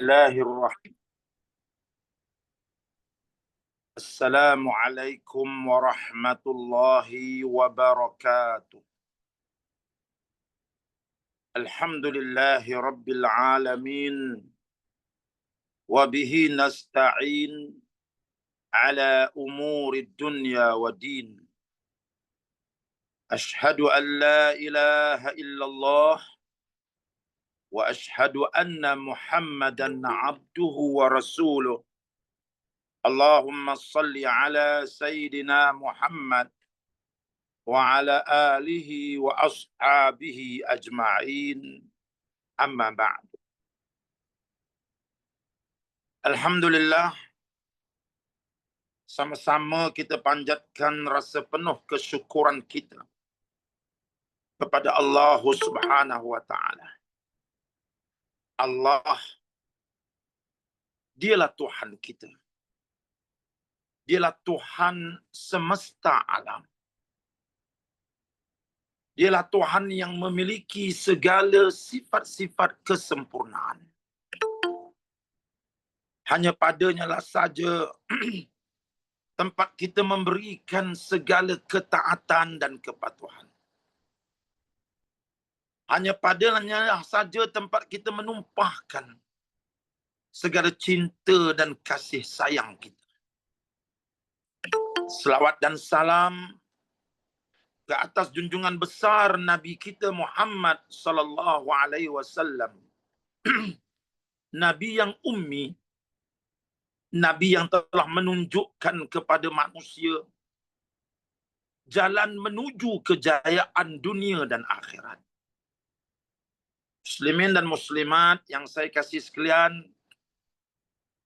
الله الرحيم. السلام عليكم ورحمة الله وبركاته. الحمد لله رب العالمين. وبه نستعين على أمور الدنيا والدين أشهد أن لا إله إلا الله واشهد ان محمدا عبده ورسوله اللهم صل على سيدنا محمد وعلى اله واصحابه اجمعين اما بعد Alhamdulillah sama-sama kita panjatkan rasa penuh kesyukuran kita kepada Allah Subhanahu wa taala Allah dialah Tuhan kita. Dialah Tuhan semesta alam. Dialah Tuhan yang memiliki segala sifat-sifat kesempurnaan. Hanya padanya lah saja tempat kita memberikan segala ketaatan dan kepatuhan. Hanya padanya saja tempat kita menumpahkan segala cinta dan kasih sayang kita. Selawat dan salam ke atas junjungan besar Nabi kita Muhammad sallallahu alaihi wasallam. Nabi yang ummi, Nabi yang telah menunjukkan kepada manusia jalan menuju kejayaan dunia dan akhirat. Muslimin dan muslimat yang saya kasih sekalian,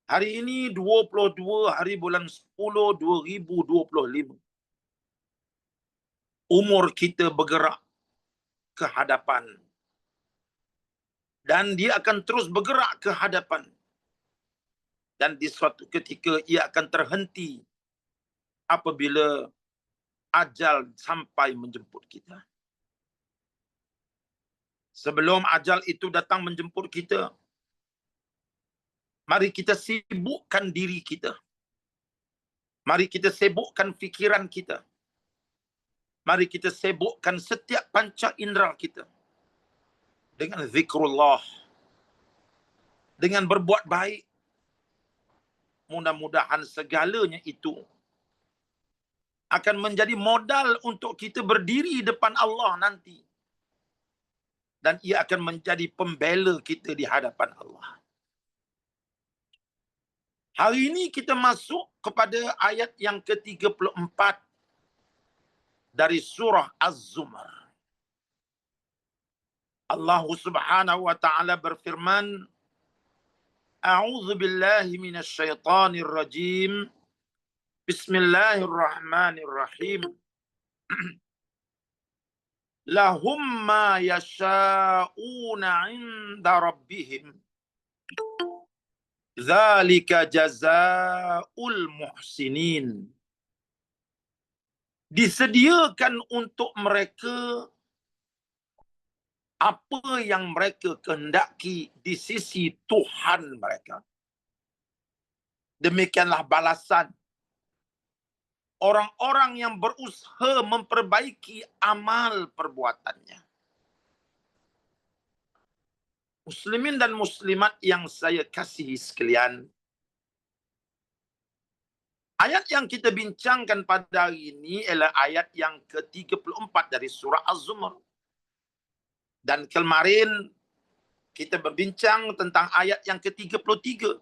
hari ini 22 hari bulan 10 2025. Umur kita bergerak ke hadapan. Dan dia akan terus bergerak ke hadapan. Dan di suatu ketika ia akan terhenti apabila ajal sampai menjemput kita sebelum ajal itu datang menjemput kita mari kita sibukkan diri kita. Mari kita sibukkan fikiran kita. Mari kita sibukkan setiap panca indera kita. Dengan zikrullah dengan berbuat baik. Mudah-mudahan segalanya itu akan menjadi modal untuk kita berdiri depan Allah nanti dan ia akan menjadi pembela kita di hadapan Allah. Hari ini kita masuk kepada ayat yang ke-34 dari surah Az-Zumar. Allah Subhanahu wa taala berfirman, A'udzu billahi minasy syaithanir rajim. Bismillahirrahmanirrahim. lahum ma yasha'una 'inda rabbihim. Zalika jazaa'ul muhsinin. Disediakan untuk mereka apa yang mereka kehendaki di sisi Tuhan mereka. Demikianlah balasan orang-orang yang berusaha memperbaiki amal perbuatannya. Muslimin dan muslimat yang saya kasihi sekalian. Ayat yang kita bincangkan pada hari ini ialah ayat yang ke-34 dari surah Az-Zumar. Dan kemarin kita berbincang tentang ayat yang ke-33.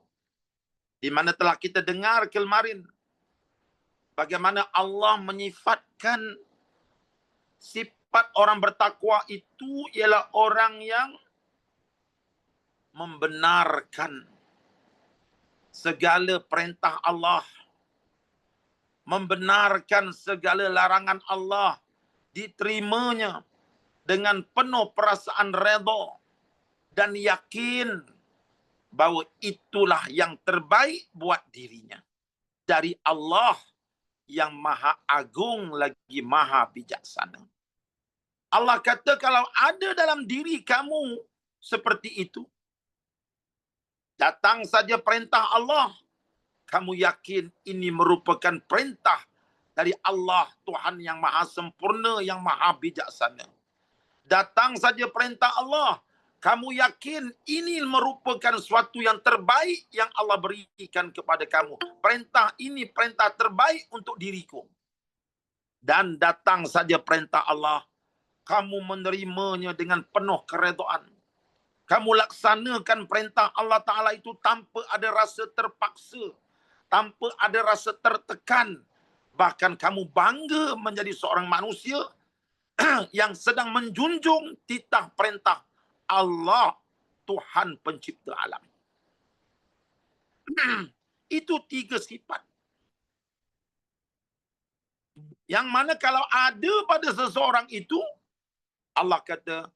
Di mana telah kita dengar kemarin bagaimana Allah menyifatkan sifat orang bertakwa itu ialah orang yang membenarkan segala perintah Allah membenarkan segala larangan Allah diterimanya dengan penuh perasaan redha dan yakin bahawa itulah yang terbaik buat dirinya. Dari Allah yang maha agung lagi maha bijaksana. Allah kata kalau ada dalam diri kamu seperti itu, Datang saja perintah Allah. Kamu yakin ini merupakan perintah dari Allah Tuhan yang maha sempurna, yang maha bijaksana. Datang saja perintah Allah. Kamu yakin ini merupakan suatu yang terbaik yang Allah berikan kepada kamu. Perintah ini perintah terbaik untuk diriku. Dan datang saja perintah Allah. Kamu menerimanya dengan penuh keredaan. Kamu laksanakan perintah Allah Ta'ala itu tanpa ada rasa terpaksa. Tanpa ada rasa tertekan. Bahkan kamu bangga menjadi seorang manusia yang sedang menjunjung titah perintah Allah Tuhan pencipta alam. Itu tiga sifat. Yang mana kalau ada pada seseorang itu, Allah kata,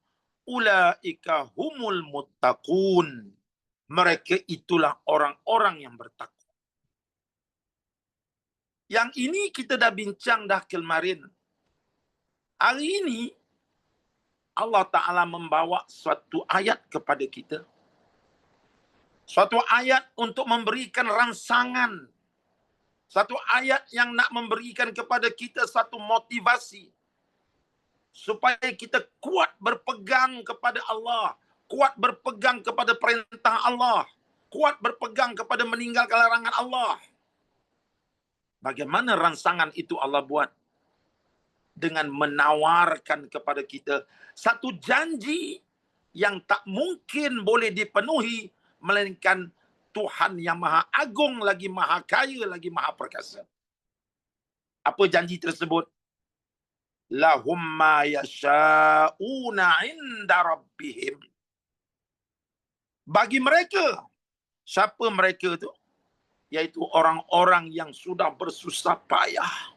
Ula'ika humul muttaqun. Mereka itulah orang-orang yang bertakwa. Yang ini kita dah bincang dah kemarin. Hari ini, Allah Ta'ala membawa suatu ayat kepada kita. Suatu ayat untuk memberikan rangsangan. Satu ayat yang nak memberikan kepada kita satu motivasi. Supaya kita kuat berpegang kepada Allah. Kuat berpegang kepada perintah Allah. Kuat berpegang kepada meninggalkan larangan Allah. Bagaimana rangsangan itu Allah buat? Dengan menawarkan kepada kita satu janji yang tak mungkin boleh dipenuhi melainkan Tuhan yang maha agung lagi maha kaya lagi maha perkasa. Apa janji tersebut? Lahum ma yasha'una inda rabbihim. Bagi mereka, siapa mereka itu? Yaitu orang-orang yang sudah bersusah payah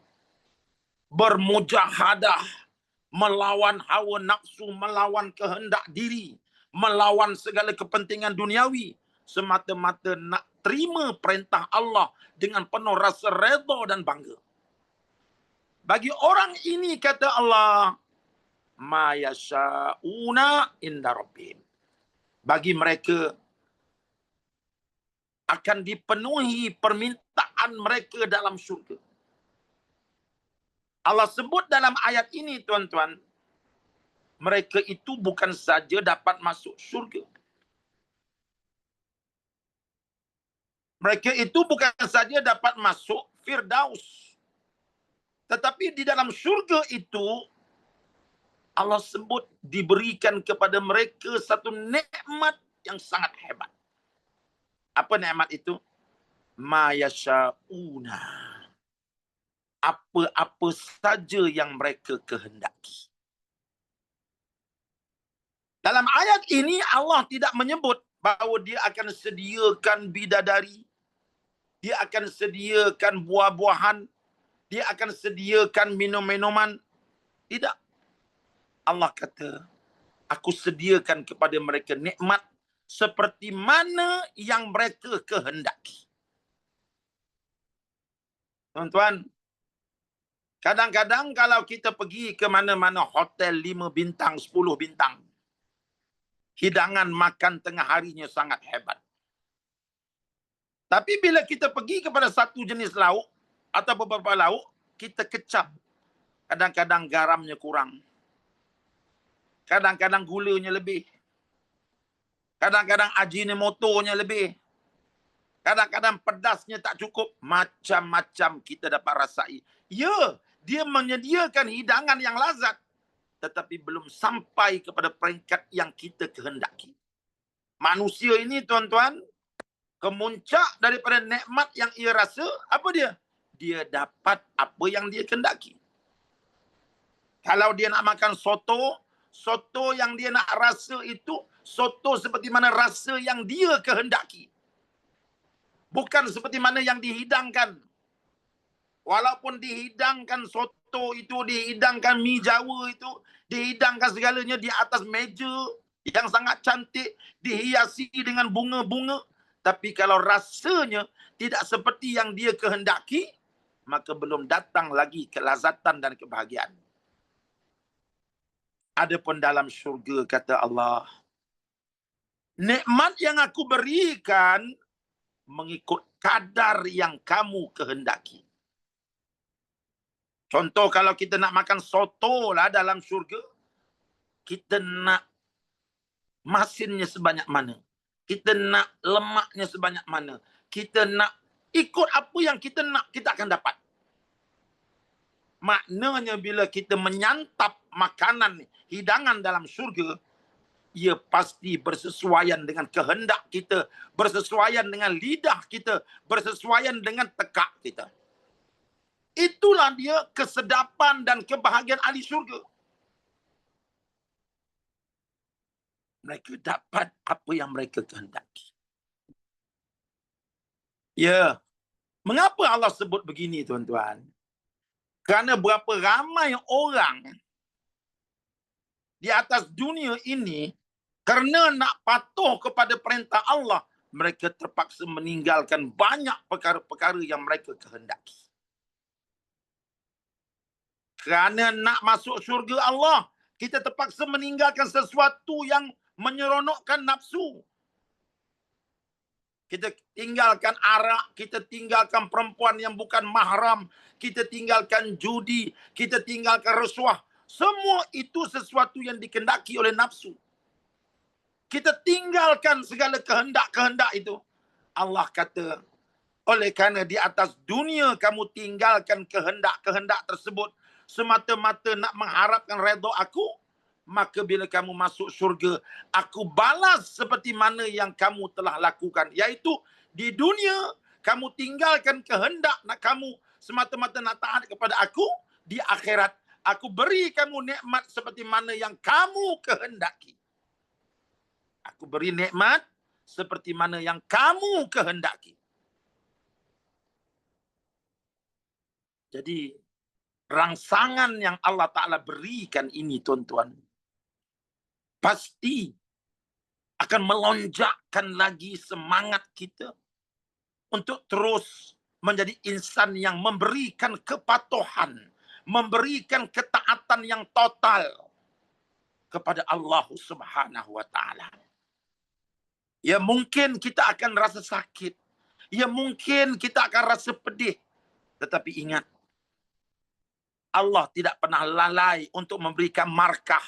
bermujahadah melawan hawa nafsu, melawan kehendak diri, melawan segala kepentingan duniawi semata-mata nak terima perintah Allah dengan penuh rasa redha dan bangga. Bagi orang ini kata Allah, ma yasha'una inda rabbihim. Bagi mereka akan dipenuhi permintaan mereka dalam syurga. Allah sebut dalam ayat ini tuan-tuan, mereka itu bukan saja dapat masuk syurga. Mereka itu bukan saja dapat masuk Firdaus. Tetapi di dalam syurga itu, Allah sebut diberikan kepada mereka satu nikmat yang sangat hebat. Apa nikmat itu? Ma yasha'una apa-apa saja yang mereka kehendaki. Dalam ayat ini Allah tidak menyebut bahawa dia akan sediakan bidadari, dia akan sediakan buah-buahan, dia akan sediakan minum-minuman. Tidak. Allah kata, aku sediakan kepada mereka nikmat seperti mana yang mereka kehendaki. Tuan-tuan, Kadang-kadang kalau kita pergi ke mana-mana hotel lima bintang, sepuluh bintang. Hidangan makan tengah harinya sangat hebat. Tapi bila kita pergi kepada satu jenis lauk atau beberapa lauk, kita kecap. Kadang-kadang garamnya kurang. Kadang-kadang gulanya lebih. Kadang-kadang motonya lebih. Kadang-kadang pedasnya tak cukup. Macam-macam kita dapat rasai. Ya, dia menyediakan hidangan yang lazat tetapi belum sampai kepada peringkat yang kita kehendaki. Manusia ini tuan-tuan kemuncak daripada nikmat yang ia rasa apa dia? Dia dapat apa yang dia kehendaki. Kalau dia nak makan soto, soto yang dia nak rasa itu soto seperti mana rasa yang dia kehendaki. Bukan seperti mana yang dihidangkan Walaupun dihidangkan soto itu, dihidangkan mi jawa itu, dihidangkan segalanya di atas meja yang sangat cantik, dihiasi dengan bunga-bunga. Tapi kalau rasanya tidak seperti yang dia kehendaki, maka belum datang lagi kelazatan dan kebahagiaan. Adapun dalam syurga kata Allah, nikmat yang aku berikan mengikut kadar yang kamu kehendaki. Contoh kalau kita nak makan soto lah dalam syurga, kita nak masinnya sebanyak mana. Kita nak lemaknya sebanyak mana. Kita nak ikut apa yang kita nak, kita akan dapat. Maknanya bila kita menyantap makanan, hidangan dalam syurga, ia pasti bersesuaian dengan kehendak kita, bersesuaian dengan lidah kita, bersesuaian dengan tekak kita. Itulah dia kesedapan dan kebahagiaan ahli syurga. Mereka dapat apa yang mereka kehendaki. Ya. Mengapa Allah sebut begini tuan-tuan? Kerana berapa ramai orang di atas dunia ini kerana nak patuh kepada perintah Allah, mereka terpaksa meninggalkan banyak perkara-perkara yang mereka kehendaki kerana nak masuk syurga Allah, kita terpaksa meninggalkan sesuatu yang menyeronokkan nafsu. Kita tinggalkan arak, kita tinggalkan perempuan yang bukan mahram, kita tinggalkan judi, kita tinggalkan rasuah. Semua itu sesuatu yang dikendaki oleh nafsu. Kita tinggalkan segala kehendak-kehendak itu. Allah kata, oleh kerana di atas dunia kamu tinggalkan kehendak-kehendak tersebut, semata-mata nak mengharapkan redha aku, maka bila kamu masuk syurga, aku balas seperti mana yang kamu telah lakukan. Iaitu di dunia, kamu tinggalkan kehendak nak kamu semata-mata nak taat kepada aku. Di akhirat, aku beri kamu nikmat seperti mana yang kamu kehendaki. Aku beri nikmat seperti mana yang kamu kehendaki. Jadi rangsangan yang Allah Ta'ala berikan ini tuan-tuan. Pasti akan melonjakkan lagi semangat kita untuk terus menjadi insan yang memberikan kepatuhan, memberikan ketaatan yang total kepada Allah Subhanahu wa taala. Ya mungkin kita akan rasa sakit. Ya mungkin kita akan rasa pedih. Tetapi ingat Allah tidak pernah lalai untuk memberikan markah.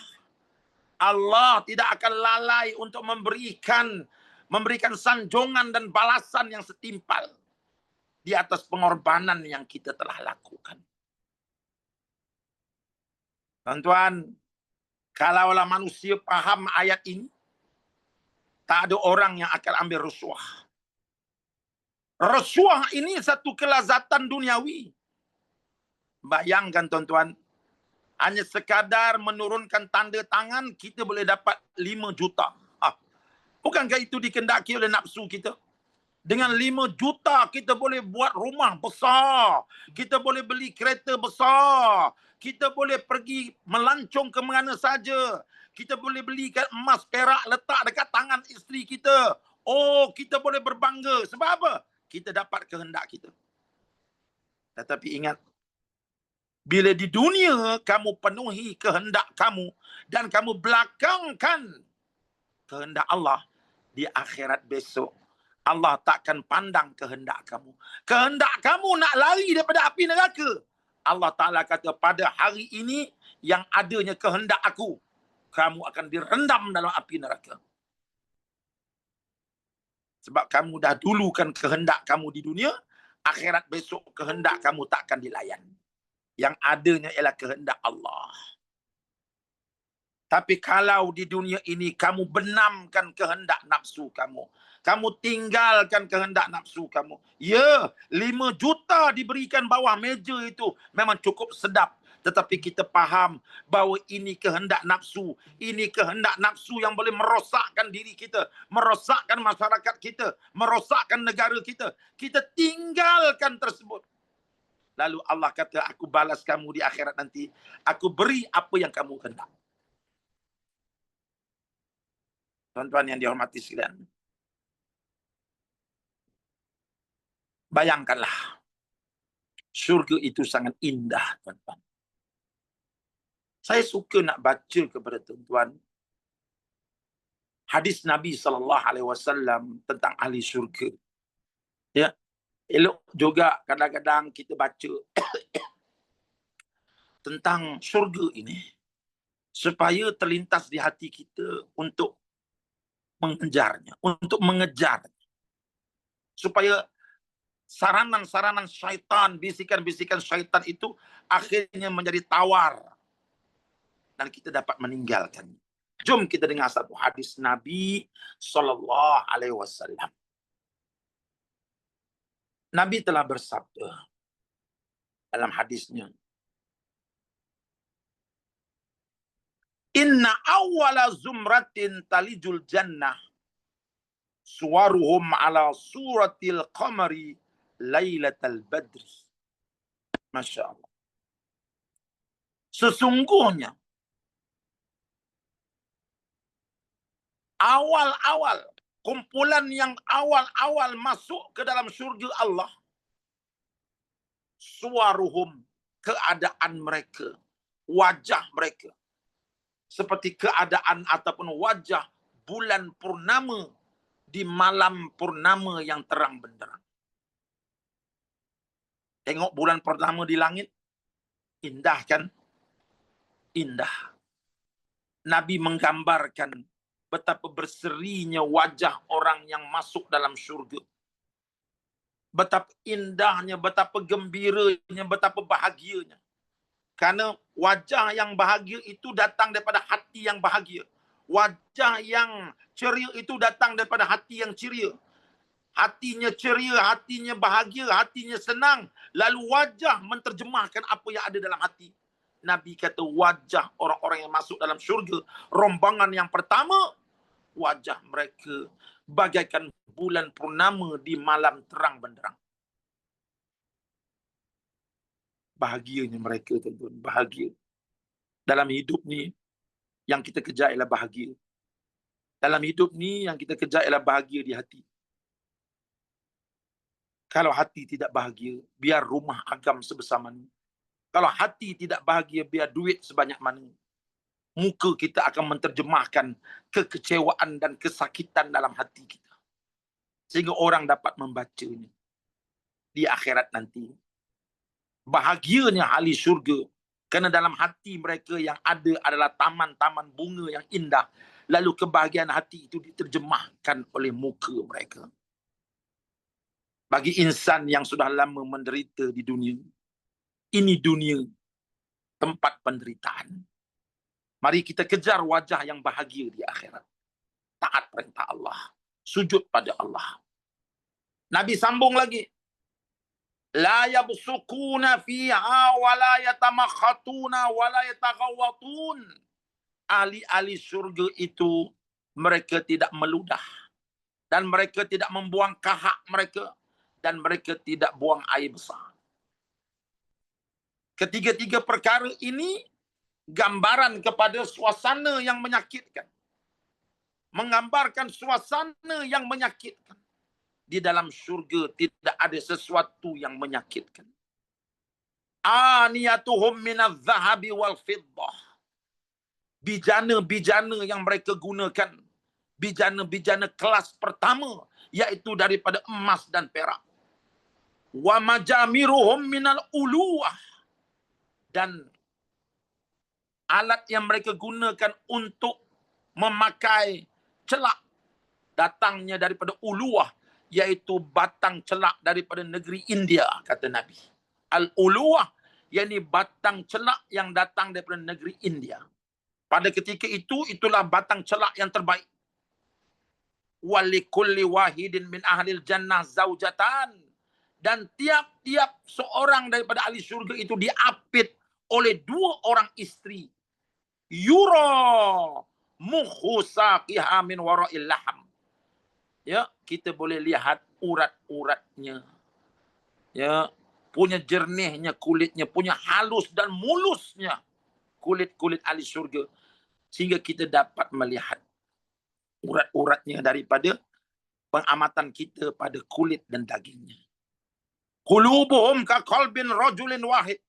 Allah tidak akan lalai untuk memberikan memberikan sanjongan dan balasan yang setimpal di atas pengorbanan yang kita telah lakukan. Tuan-tuan, kalaulah manusia paham ayat ini, tak ada orang yang akan ambil rasuah. Rasuah ini satu kelazatan duniawi. Bayangkan tuan-tuan, hanya sekadar menurunkan tanda tangan, kita boleh dapat 5 juta. Ah, bukankah itu dikendaki oleh nafsu kita? Dengan 5 juta, kita boleh buat rumah besar. Kita boleh beli kereta besar. Kita boleh pergi melancong ke mana saja. Kita boleh belikan emas perak letak dekat tangan isteri kita. Oh, kita boleh berbangga. Sebab apa? Kita dapat kehendak kita. Tetapi ingat, bila di dunia kamu penuhi kehendak kamu dan kamu belakangkan kehendak Allah di akhirat besok Allah takkan pandang kehendak kamu. Kehendak kamu nak lari daripada api neraka. Allah Ta'ala kata pada hari ini yang adanya kehendak aku. Kamu akan direndam dalam api neraka. Sebab kamu dah dulukan kehendak kamu di dunia. Akhirat besok kehendak kamu takkan dilayan yang adanya ialah kehendak Allah. Tapi kalau di dunia ini kamu benamkan kehendak nafsu kamu. Kamu tinggalkan kehendak nafsu kamu. Ya, lima juta diberikan bawah meja itu memang cukup sedap. Tetapi kita faham bahawa ini kehendak nafsu. Ini kehendak nafsu yang boleh merosakkan diri kita. Merosakkan masyarakat kita. Merosakkan negara kita. Kita tinggalkan tersebut. Lalu Allah kata, aku balas kamu di akhirat nanti. Aku beri apa yang kamu hendak. Tuan-tuan yang dihormati sekalian. Bayangkanlah. Syurga itu sangat indah, tuan-tuan. Saya suka nak baca kepada tuan-tuan. hadis Nabi sallallahu alaihi wasallam tentang ahli syurga. Ya. Elok juga kadang-kadang kita baca tentang syurga ini supaya terlintas di hati kita untuk mengejarnya, untuk mengejar supaya saranan-saranan syaitan, bisikan-bisikan syaitan itu akhirnya menjadi tawar dan kita dapat meninggalkannya. Jom kita dengar satu hadis Nabi sallallahu alaihi wasallam. Nabi telah bersabda dalam hadisnya. Inna awwala zumratin talijul jannah suwaruhum ala suratil qamari lailatal badri. Masya Allah. Sesungguhnya awal-awal kumpulan yang awal-awal masuk ke dalam syurga Allah suaruhum keadaan mereka wajah mereka seperti keadaan ataupun wajah bulan purnama di malam purnama yang terang benderang. Tengok bulan purnama di langit. Indah kan? Indah. Nabi menggambarkan betapa berserinya wajah orang yang masuk dalam syurga. Betapa indahnya, betapa gembiranya, betapa bahagianya. Karena wajah yang bahagia itu datang daripada hati yang bahagia. Wajah yang ceria itu datang daripada hati yang ceria. Hatinya ceria, hatinya bahagia, hatinya senang. Lalu wajah menterjemahkan apa yang ada dalam hati. Nabi kata wajah orang-orang yang masuk dalam syurga. Rombangan yang pertama wajah mereka bagaikan bulan purnama di malam terang benderang. Bahagianya mereka tuan-tuan, bahagia. Dalam hidup ni yang kita kejar ialah bahagia. Dalam hidup ni yang kita kejar ialah bahagia di hati. Kalau hati tidak bahagia, biar rumah agam sebesar mana. Kalau hati tidak bahagia, biar duit sebanyak mana muka kita akan menterjemahkan kekecewaan dan kesakitan dalam hati kita. Sehingga orang dapat membacanya di akhirat nanti. Bahagianya ahli syurga kerana dalam hati mereka yang ada adalah taman-taman bunga yang indah. Lalu kebahagiaan hati itu diterjemahkan oleh muka mereka. Bagi insan yang sudah lama menderita di dunia, ini dunia tempat penderitaan. Mari kita kejar wajah yang bahagia di akhirat. Taat perintah Allah. Sujud pada Allah. Nabi sambung lagi. La yabsukuna fiha wa la yatamakhatuna wa la yataghawatun. Ahli-ahli syurga itu mereka tidak meludah. Dan mereka tidak membuang kahak mereka. Dan mereka tidak buang air besar. Ketiga-tiga perkara ini gambaran kepada suasana yang menyakitkan. Menggambarkan suasana yang menyakitkan. Di dalam syurga tidak ada sesuatu yang menyakitkan. Aniyatuhum minal zahabi wal fiddah. Bijana-bijana yang mereka gunakan. Bijana-bijana kelas pertama. Iaitu daripada emas dan perak. Wa majamiruhum minal uluah. Dan alat yang mereka gunakan untuk memakai celak datangnya daripada uluah iaitu batang celak daripada negeri India kata Nabi. Al-uluah yakni batang celak yang datang daripada negeri India. Pada ketika itu itulah batang celak yang terbaik. Walikulli wahidin min ahli jannah zaujatan dan tiap-tiap seorang daripada ahli syurga itu diapit oleh dua orang isteri yura muhusaqiha min wara'il laham. Ya, kita boleh lihat urat-uratnya. Ya, punya jernihnya kulitnya, punya halus dan mulusnya kulit-kulit ahli syurga sehingga kita dapat melihat urat-uratnya daripada pengamatan kita pada kulit dan dagingnya. Qulubuhum ka qalbin rajulin wahid.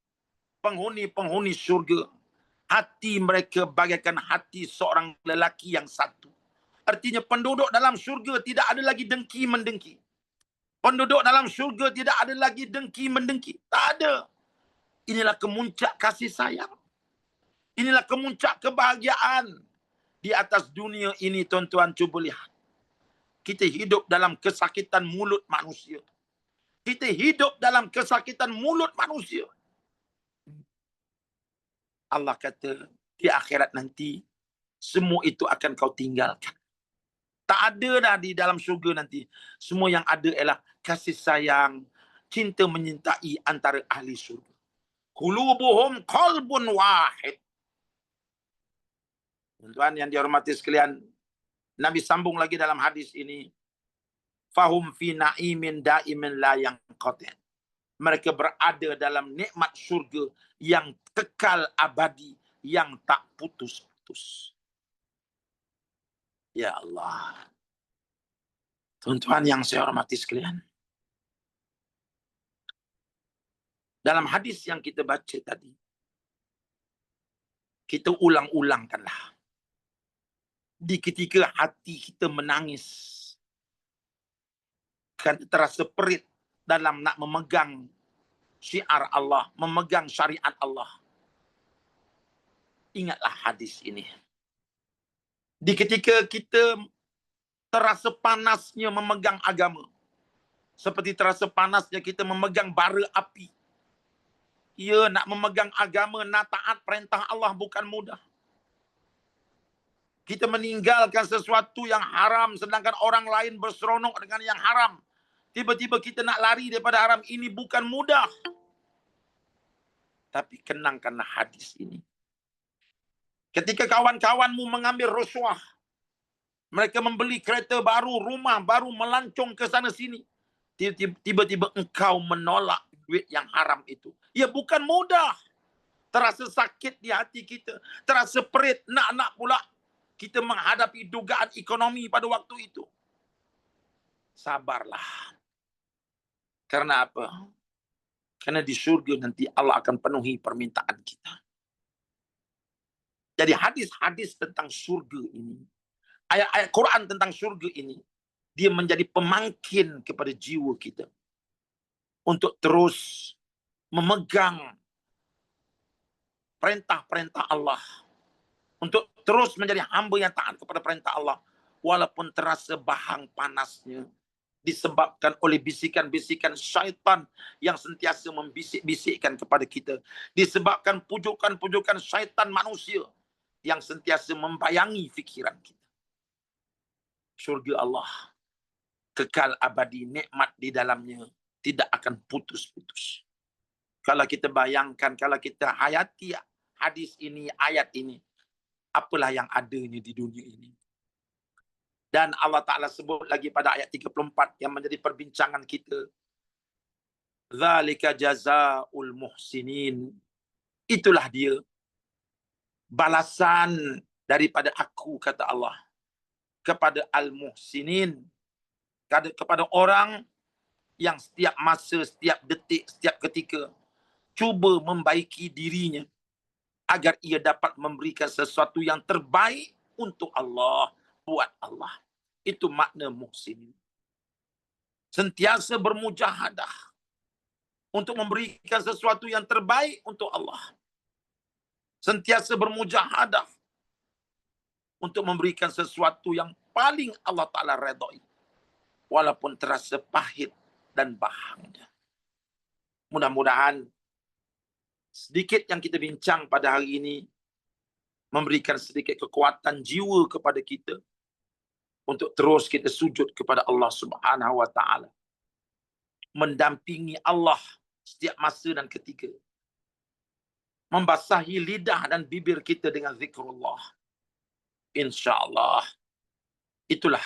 Penghuni-penghuni syurga hati mereka bagaikan hati seorang lelaki yang satu. Artinya penduduk dalam syurga tidak ada lagi dengki mendengki. Penduduk dalam syurga tidak ada lagi dengki mendengki. Tak ada. Inilah kemuncak kasih sayang. Inilah kemuncak kebahagiaan di atas dunia ini tuan-tuan cuba lihat. Kita hidup dalam kesakitan mulut manusia. Kita hidup dalam kesakitan mulut manusia. Allah kata di akhirat nanti semua itu akan kau tinggalkan. Tak ada dah di dalam syurga nanti. Semua yang ada ialah kasih sayang, cinta menyintai antara ahli syurga. Qulubuhum qalbun wahid. Tuan yang dihormati sekalian, Nabi sambung lagi dalam hadis ini. Fahum fi na'imin da'imin la yang qati'. Mereka berada dalam nikmat syurga yang kekal abadi, yang tak putus-putus. Ya Allah. Tuan-tuan yang saya hormati sekalian. Dalam hadis yang kita baca tadi, kita ulang-ulangkanlah di ketika hati kita menangis kan terasa perit dalam nak memegang syiar Allah, memegang syariat Allah. Ingatlah hadis ini. Di ketika kita terasa panasnya memegang agama. Seperti terasa panasnya kita memegang bara api. Ya, nak memegang agama, nak taat perintah Allah bukan mudah kita meninggalkan sesuatu yang haram sedangkan orang lain berseronok dengan yang haram. Tiba-tiba kita nak lari daripada haram ini bukan mudah. Tapi kenangkanlah hadis ini. Ketika kawan-kawanmu mengambil rasuah, mereka membeli kereta baru, rumah baru melancong ke sana sini. Tiba-tiba engkau menolak duit yang haram itu. Ya bukan mudah. Terasa sakit di hati kita. Terasa perit. Nak-nak pula kita menghadapi dugaan ekonomi pada waktu itu. Sabarlah. Karena apa? Karena di surga nanti Allah akan penuhi permintaan kita. Jadi hadis-hadis tentang surga ini, ayat-ayat Quran tentang surga ini, dia menjadi pemangkin kepada jiwa kita. Untuk terus memegang perintah-perintah Allah. Untuk terus menjadi hamba yang taat kepada perintah Allah walaupun terasa bahang panasnya disebabkan oleh bisikan-bisikan syaitan yang sentiasa membisik-bisikkan kepada kita disebabkan pujukan-pujukan syaitan manusia yang sentiasa membayangi fikiran kita syurga Allah kekal abadi nikmat di dalamnya tidak akan putus-putus kalau kita bayangkan kalau kita hayati hadis ini ayat ini apalah yang adanya di dunia ini. Dan Allah Ta'ala sebut lagi pada ayat 34 yang menjadi perbincangan kita. Zalika jazaul muhsinin. Itulah dia. Balasan daripada aku, kata Allah. Kepada al-muhsinin. Kepada orang yang setiap masa, setiap detik, setiap ketika. Cuba membaiki dirinya agar ia dapat memberikan sesuatu yang terbaik untuk Allah buat Allah. Itu makna muhsin. Sentiasa bermujahadah untuk memberikan sesuatu yang terbaik untuk Allah. Sentiasa bermujahadah untuk memberikan sesuatu yang paling Allah Ta'ala redai. Walaupun terasa pahit dan bahangnya. Mudah-mudahan sedikit yang kita bincang pada hari ini memberikan sedikit kekuatan jiwa kepada kita untuk terus kita sujud kepada Allah Subhanahu wa taala mendampingi Allah setiap masa dan ketika membasahi lidah dan bibir kita dengan zikrullah insyaallah itulah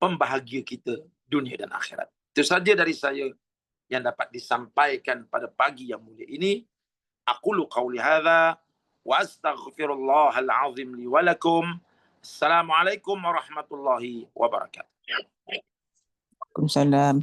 pembahagia kita dunia dan akhirat itu saja dari saya yang dapat disampaikan pada pagi yang mulia ini. Aku lu qawli hadha wa astaghfirullahal azim li walakum. Assalamualaikum warahmatullahi wabarakatuh. Waalaikumsalam.